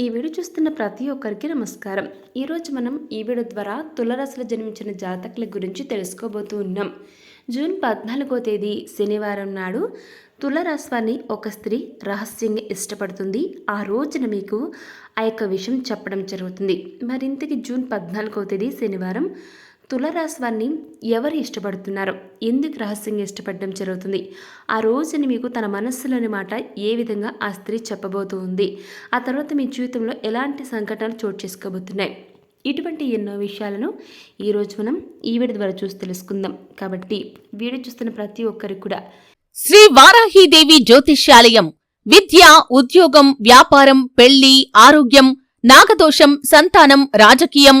ఈ వీడియో చూస్తున్న ప్రతి ఒక్కరికి నమస్కారం. ఈరోజు మనం ఈ వీడియో ద్వారా తులరాశిలో జన్మించిన జాతకుల గురించి తెలుసుకోబోతూ ఉన్నాం. జూన్ పద్నాలుగో తేదీ శనివారం నాడు తులరాశి ఒక స్త్రీ రహస్యంగా ఇష్టపడుతుంది. ఆ రోజున మీకు ఆ యొక్క విషయం చెప్పడం జరుగుతుంది. మరింతకి జూన్ పద్నాలుగో తేదీ శనివారం తులరాశి వారిని ఎవరు ఇష్టపడుతున్నారు? ఎందుకు రహస్యంగా ఇష్టపడడం జరుగుతుంది? ఆ రోజుని మీకు తన మనస్సులోని మాట ఏ విధంగా ఆ స్త్రీ చెప్పబోతూ ఉంది ఆ తర్వాత మీ జీవితంలో ఎలాంటి సంఘటనలు చోటు చేసుకోబోతున్నాయి? ఇటువంటి ఎన్నో విషయాలను ఈరోజు మనం ఈ వీడియో ద్వారా చూసి తెలుసుకుందాం. కాబట్టి వీడియో చూస్తున్న ప్రతి ఒక్కరికి కూడా శ్రీ వారాహీదేవి జ్యోతిష్యాలయం. విద్య ఉద్యోగం వ్యాపారం పెళ్ళి ఆరోగ్యం నాగదోషం సంతానం రాజకీయం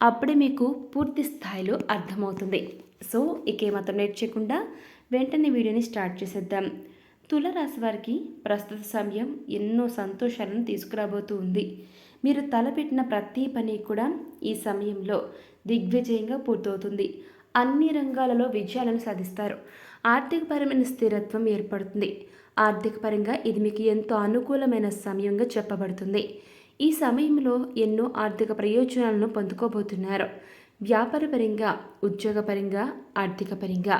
అప్పుడే మీకు పూర్తి స్థాయిలో అర్థమవుతుంది. సో ఇక ఏమాత్రం లేట్ చేయకుండా వెంటనే వీడియోని స్టార్ట్ చేసేద్దాం. తులరాశి వారికి ప్రస్తుత సమయం ఎన్నో సంతోషాలను తీసుకురాబోతూ ఉంది. మీరు తలపెట్టిన ప్రతి పని కూడా ఈ సమయంలో దిగ్విజయంగా పూర్తవుతుంది. అన్ని రంగాలలో విజయాలను సాధిస్తారు. ఆర్థికపరమైన స్థిరత్వం ఏర్పడుతుంది. ఆర్థికపరంగా ఇది మీకు ఎంతో అనుకూలమైన సమయంగా చెప్పబడుతుంది. ఈ సమయంలో ఎన్నో ఆర్థిక ప్రయోజనాలను పొందుకోబోతున్నారు. వ్యాపారపరంగా ఉద్యోగపరంగా ఆర్థికపరంగా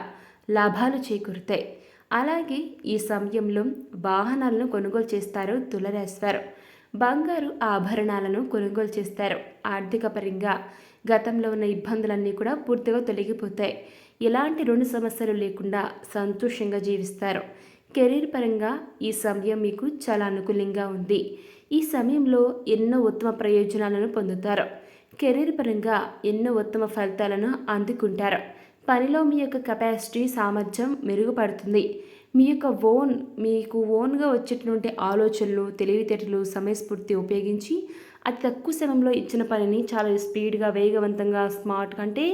లాభాలు చేకూరుతాయి. అలాగే ఈ సమయంలో వాహనాలను కొనుగోలు చేస్తారు తులరాశివారు. బంగారు ఆభరణాలను కొనుగోలు చేస్తారు. ఆర్థిక పరంగా గతంలో ఉన్న ఇబ్బందులన్నీ కూడా పూర్తిగా తొలగిపోతాయి. ఎలాంటి రుణ సమస్యలు లేకుండా సంతోషంగా జీవిస్తారు. కెరీర్ పరంగా ఈ సమయం మీకు చాలా అనుకూలంగా ఉంది. ఈ సమయంలో ఎన్నో ఉత్తమ ప్రయోజనాలను పొందుతారు. కెరీర్ పరంగా ఎన్నో ఉత్తమ ఫలితాలను అందుకుంటారు. పనిలో మీ యొక్క కెపాసిటీ సామర్థ్యం మెరుగుపడుతుంది. మీ యొక్క ఓన్ మీకు ఓన్గా వచ్చేటువంటి ఆలోచనలు తెలివితేటలు సమయస్ఫూర్తి ఉపయోగించి అతి తక్కువ సమయంలో ఇచ్చిన పనిని చాలా స్పీడ్గా వేగవంతంగా స్మార్ట్గా అంటే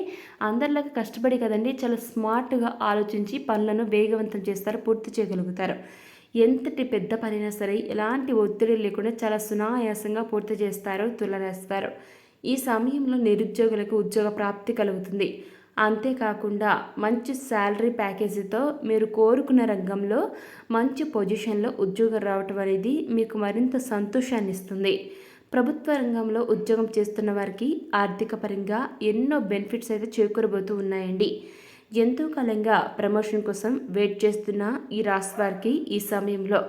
అందరిలాగా కష్టపడి కదండి చాలా స్మార్ట్గా ఆలోచించి పనులను వేగవంతం చేస్తారు పూర్తి చేయగలుగుతారు. ఎంతటి పెద్ద పనైనా సరే ఎలాంటి ఒత్తిడి లేకుండా చాలా సునాయాసంగా పూర్తి చేస్తారు తులరాశివారు ఈ సమయంలో నిరుద్యోగులకు ఉద్యోగ ప్రాప్తి కలుగుతుంది. అంతేకాకుండా మంచి శాలరీ ప్యాకేజీతో మీరు కోరుకున్న రంగంలో మంచి పొజిషన్లో ఉద్యోగం రావటం అనేది మీకు మరింత సంతోషాన్ని ఇస్తుంది. ప్రభుత్వ రంగంలో ఉద్యోగం చేస్తున్న వారికి ఆర్థిక పరంగా ఎన్నో బెనిఫిట్స్ అయితే చేకూరబోతూ ఉన్నాయండి. ఎంతో కాలంగా ప్రమోషన్ కోసం వెయిట్ చేస్తున్న ఈ రాశి వారికి ఈ సమయంలో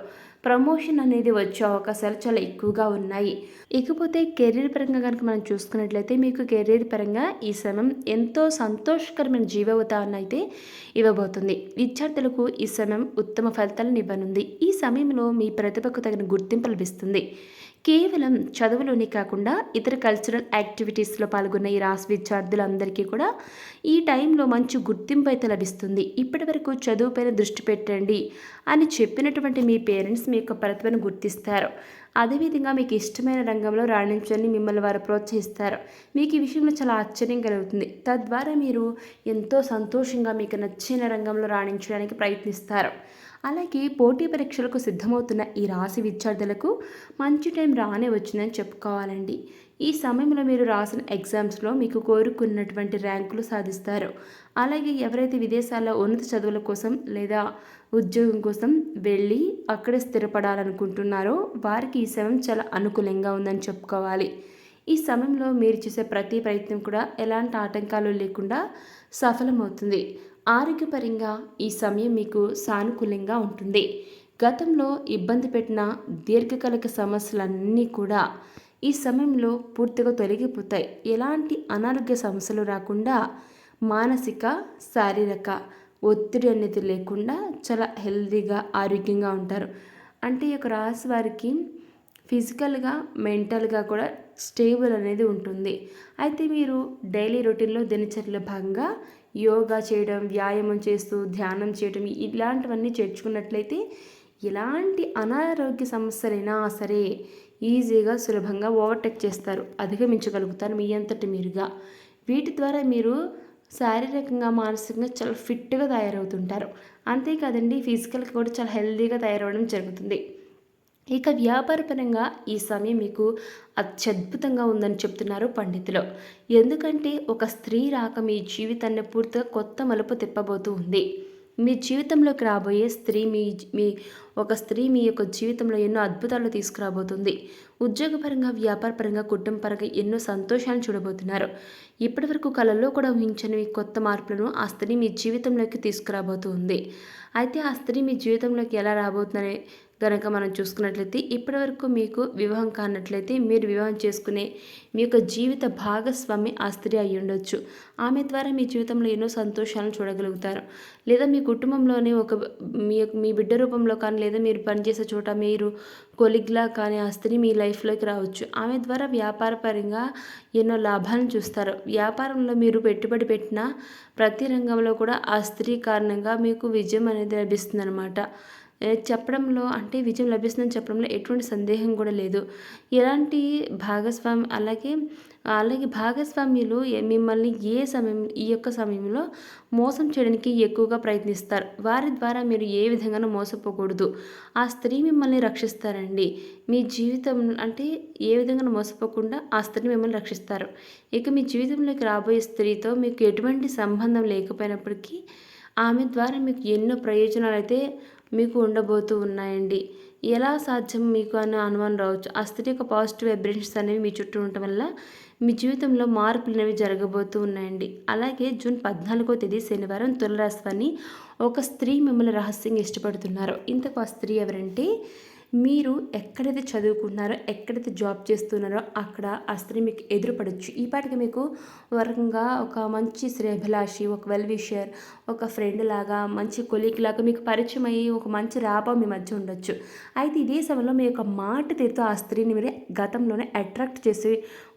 ప్రమోషన్ అనేది వచ్చే అవకాశాలు చాలా ఎక్కువగా ఉన్నాయి. ఇకపోతే కెరీర్ పరంగా కనుక మనం చూసుకున్నట్లయితే మీకు కెరీర్ పరంగా ఈ సమయం ఎంతో సంతోషకరమైన జీవవతాన్ని అయితే ఇవ్వబోతుంది. విద్యార్థులకు ఈ సమయం ఉత్తమ ఫలితాలను ఇవ్వనుంది. ఈ సమయంలో మీ ప్రతిభకు తగిన గుర్తింపు లభిస్తుంది. కేవలం చదువులోనే కాకుండా ఇతర కల్చరల్ యాక్టివిటీస్లో పాల్గొన్న ఈ రాసి విద్యార్థులందరికీ కూడా ఈ టైంలో మంచి గుర్తింపు అయితే లభిస్తుంది. ఇప్పటి వరకు చదువుపైన దృష్టి పెట్టండి అని చెప్పినటువంటి మీ పేరెంట్స్ మీ యొక్క ప్రతిభను గుర్తిస్తారు. అదేవిధంగా మీకు ఇష్టమైన రంగంలో రాణించని మిమ్మల్ని వారు ప్రోత్సహిస్తారు. మీకు ఈ విషయంలో చాలా ఆశ్చర్యం కలుగుతుంది. తద్వారా మీరు ఎంతో సంతోషంగా మీకు నచ్చిన రంగంలో రాణించడానికి ప్రయత్నిస్తారు. అలాగే పోటీ పరీక్షలకు సిద్ధమవుతున్న ఈ రాశి విద్యార్థులకు మంచి టైం రానే వచ్చిందని చెప్పుకోవాలండి. ఈ సమయంలో మీరు రాసిన ఎగ్జామ్స్లో మీకు కోరుకున్నటువంటి ర్యాంకులు సాధిస్తారు. అలాగే ఎవరైతే విదేశాల్లో ఉన్నత చదువుల కోసం లేదా ఉద్యోగం కోసం వెళ్ళి అక్కడే స్థిరపడాలనుకుంటున్నారో వారికి ఈ సమయం చాలా అనుకూలంగా ఉందని చెప్పుకోవాలి. ఈ సమయంలో మీరు చేసే ప్రతి ప్రయత్నం కూడా ఎలాంటి ఆటంకాలు లేకుండా సఫలమవుతుంది. ఆరోగ్యపరంగా ఈ సమయం మీకు సానుకూలంగా ఉంటుంది. గతంలో ఇబ్బంది పెట్టిన దీర్ఘకాలిక సమస్యలన్నీ కూడా ఈ సమయంలో పూర్తిగా తొలగిపోతాయి. ఎలాంటి అనారోగ్య సమస్యలు రాకుండా మానసిక శారీరక ఒత్తిడి అనేది లేకుండా చాలా హెల్తీగా ఆరోగ్యంగా ఉంటారు. అంటే ఈ యొక్క రాశి వారికి ఫిజికల్గా మెంటల్గా కూడా స్టేబుల్ అనేది ఉంటుంది. అయితే మీరు డైలీ రొటీన్లో దినచర్యలో భాగంగా యోగా చేయడం వ్యాయామం చేస్తూ ధ్యానం చేయడం ఇలాంటివన్నీ చేర్చుకున్నట్లయితే ఎలాంటి అనారోగ్య సమస్యలైనా సరే ఈజీగా సులభంగా ఓవర్టేక్ చేస్తారు. అధిగమించగలుగుతారు మీ అంతటి మీరుగా. వీటి ద్వారా మీరు శారీరకంగా మానసికంగా చాలా ఫిట్గా తయారవుతుంటారు. అంతేకాదండి ఫిజికల్గా కూడా చాలా హెల్తీగా తయారవడం జరుగుతుంది. ఇక వ్యాపారపరంగా ఈ సమయం మీకు అత్యద్భుతంగా ఉందని చెప్తున్నారు పండితులు. ఎందుకంటే ఒక స్త్రీ రాక మీ జీవితాన్ని పూర్తిగా కొత్త మలుపు తిప్పబోతూ ఉంది. మీ జీవితంలోకి రాబోయే స్త్రీ మీ మీ ఒక స్త్రీ మీ యొక్క జీవితంలో ఎన్నో అద్భుతాలు తీసుకురాబోతుంది. ఉద్యోగపరంగా వ్యాపారపరంగా కుటుంబపరంగా ఎన్నో సంతోషాలను చూడబోతున్నారు. ఇప్పటివరకు కళల్లో కూడా ఊహించని కొత్త మార్పులను ఆ స్త్రీ మీ జీవితంలోకి తీసుకురాబోతుంది. అయితే ఆ స్త్రీ మీ జీవితంలోకి ఎలా రాబోతుందనే కనుక మనం చూసుకున్నట్లయితే ఇప్పటివరకు మీకు వివాహం కానట్లయితే మీరు వివాహం చేసుకునే మీ యొక్క జీవిత భాగస్వామి ఆ స్త్రీ అయి ఉండొచ్చు. ఆమె ద్వారా మీ జీవితంలో ఎన్నో సంతోషాలను చూడగలుగుతారు. లేదా మీ కుటుంబంలోనే ఒక మీ మీ బిడ్డ రూపంలో కానీ లేదా మీరు పనిచేసే చోట మీరు కొలిగ్లా కానీ ఆ స్త్రీ మీ లైఫ్లోకి రావచ్చు. ఆమె ద్వారా వ్యాపారపరంగా ఎన్నో లాభాలను చూస్తారు. వ్యాపారంలో మీరు పెట్టుబడి పెట్టిన ప్రతి రంగంలో కూడా ఆ స్త్రీ కారణంగా మీకు విజయం అనేది లభిస్తుందన్నమాట. ఏ, చెప్పడంలో అంటే విజయం లభిస్తుందని చెప్పడంలో ఎటువంటి సందేహం కూడా లేదు. ఎలాంటి భాగస్వామి అలాగే అలాగే భాగస్వామ్యులు మిమ్మల్ని ఏ సమయం ఈ యొక్క సమయంలో మోసం చేయడానికి ఎక్కువగా ప్రయత్నిస్తారు? వారి ద్వారా మీరు ఏ విధంగానూ మోసపోకూడదు. ఆ స్త్రీ మిమ్మల్ని రక్షిస్తారండి. మీ జీవితం అంటే ఏ విధంగా మోసపోకుండా ఆ స్త్రీ మిమ్మల్ని రక్షిస్తారు. ఇక మీ జీవితంలోకి రాబోయే స్త్రీతో మీకు ఎటువంటి సంబంధం లేకపోయినప్పటికీ ఆమె ద్వారా మీకు ఎన్నో ప్రయోజనాలు అయితే మీకు ఉండబోతూ ఉన్నాయండి. ఎలా సాధ్యం మీకు అని అనుమానం రావచ్చు. ఆ స్త్రీ యొక్క పాజిటివ్ వైబ్రేషన్స్ అనేవి మీ చుట్టూ ఉండటం వల్ల మీ జీవితంలో మార్పులు అనేవి జరగబోతూ ఉన్నాయండి. అలాగే జూన్ పద్నాలుగో తేదీ శనివారం తులరాశిని ఒక స్త్రీ మిమ్మల్ని రహస్యంగా ఇష్టపడుతున్నారు. ఇంతకు ఆ స్త్రీ ఎవరంటే మీరు ఎక్కడైతే చదువుకుంటున్నారో ఎక్కడైతే జాబ్ చేస్తున్నారో అక్కడ ఆ స్త్రీ మీకు ఎదురుపడచ్చు. ఈ పాటికి మీకు వరంగా ఒక మంచి శ్రేభిలాషి ఒక వెల్ విషర్ ఒక ఫ్రెండ్ లాగా మంచి కొలీగ్ లాగా మీకు పరిచయం అయ్యి ఒక మంచి రాపం మీ మధ్య ఉండొచ్చు. అయితే ఇదే సమయంలో మీ యొక్క మాట తీరుతో ఆ స్త్రీని మీరు గతంలోనే అట్రాక్ట్ చేసి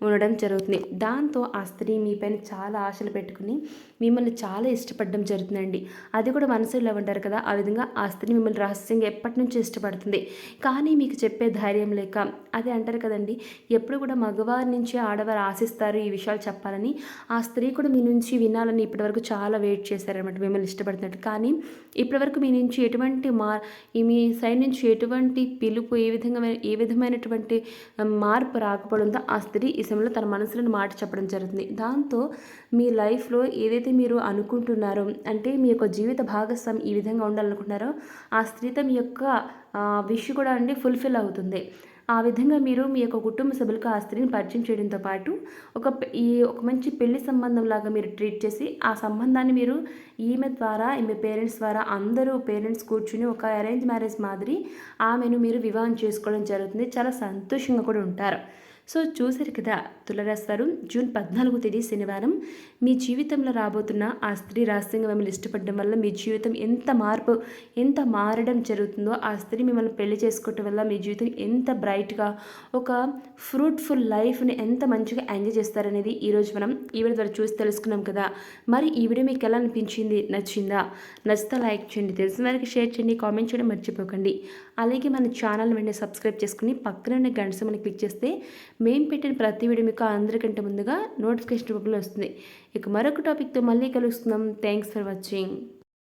ఉండడం జరుగుతుంది. దాంతో ఆ స్త్రీ మీపైన చాలా ఆశలు పెట్టుకుని మిమ్మల్ని చాలా ఇష్టపడడం జరుగుతుందండి. అది కూడా మనసులో ఉంటారు కదా ఆ విధంగా ఆ స్త్రీ మిమ్మల్ని రహస్యంగా ఎప్పటి నుంచో ఇష్టపడుతుంది. కానీ మీకు చెప్పే ధైర్యం లేక అదే అంటారు కదండి ఎప్పుడు కూడా మగవారి నుంచి ఆడవారు ఆశిస్తారు ఈ విషయాలు చెప్పాలని. ఆ స్త్రీ కూడా మీ నుంచి వినాలని ఇప్పటివరకు చాలా వెయిట్ చేశారనమాట మిమ్మల్ని ఇష్టపడుతున్నట్టు కానీ ఇప్పటివరకు మీ నుంచి ఎటువంటి మా మీ సైడ్ నుంచి ఎటువంటి పిలుపు ఏ విధంగా ఏ విధమైనటువంటి మార్పు రాకపోవడంతో ఆ స్త్రీ ఈ సమయంలో తన మనసులోని మాట చెప్పడం జరుగుతుంది. దాంతో మీ లైఫ్లో ఏదైతే మీరు అనుకుంటున్నారో అంటే మీ యొక్క జీవిత భాగస్వామి ఈ విధంగా ఉండాలనుకుంటున్నారో ఆ స్త్రీతో మీ యొక్క విష్ కూడా అండి ఫుల్ఫిల్ అవుతుంది. ఆ విధంగా మీరు మీ యొక్క కుటుంబ సభ్యులకు ఆ స్త్రీని పరిచయం చేయడంతో పాటు ఒక ఈ ఒక మంచి పెళ్ళి సంబంధం లాగా మీరు ట్రీట్ చేసి ఆ సంబంధాన్ని మీరు ఈమె ద్వారా ఈమె పేరెంట్స్ ద్వారా అందరూ పేరెంట్స్ కూర్చుని ఒక అరేంజ్ మ్యారేజ్ మాదిరి ఆమెను మీరు వివాహం చేసుకోవడం జరుగుతుంది. చాలా సంతోషంగా కూడా ఉంటారు. సో చూసారు కదా తులరాశివారు జూన్ పద్నాలుగో తేదీ శనివారం. మీ జీవితంలో రాబోతున్న ఆ స్త్రీ రహస్యంగా మిమ్మల్ని ఇష్టపడడం వల్ల మీ జీవితం ఎంత మార్పు ఎంత మారడం జరుగుతుందో ఆ స్త్రీ మిమ్మల్ని పెళ్ళి చేసుకోవటం వల్ల మీ జీవితం ఎంత బ్రైట్గా ఒక ఫ్రూట్ఫుల్ లైఫ్ని ఎంత మంచిగా ఎంజాయ్ చేస్తారనేది ఈరోజు మనం ఈ వీడియో ద్వారా చూసి తెలుసుకున్నాం కదా. మరి ఈ వీడియో మీకు ఎలా అనిపించింది? నచ్చిందా? నచ్చితే లైక్ చేయండి. తెలిసిన వారికి షేర్ చేయండి. కామెంట్ చేయడం మర్చిపోకండి. అలాగే మన ఛానల్ వెంటనే సబ్స్క్రైబ్ చేసుకుని పక్కన ఉన్న గంట సమని క్లిక్ చేస్తే మేము పెట్టిన ప్రతి వీడియో మీకు అందరికంటే ముందుగా నోటిఫికేషన్ రూపంలో వస్తుంది. ఇక మరొక టాపిక్తో మళ్ళీ కలుస్తున్నాం. Thanks for watching.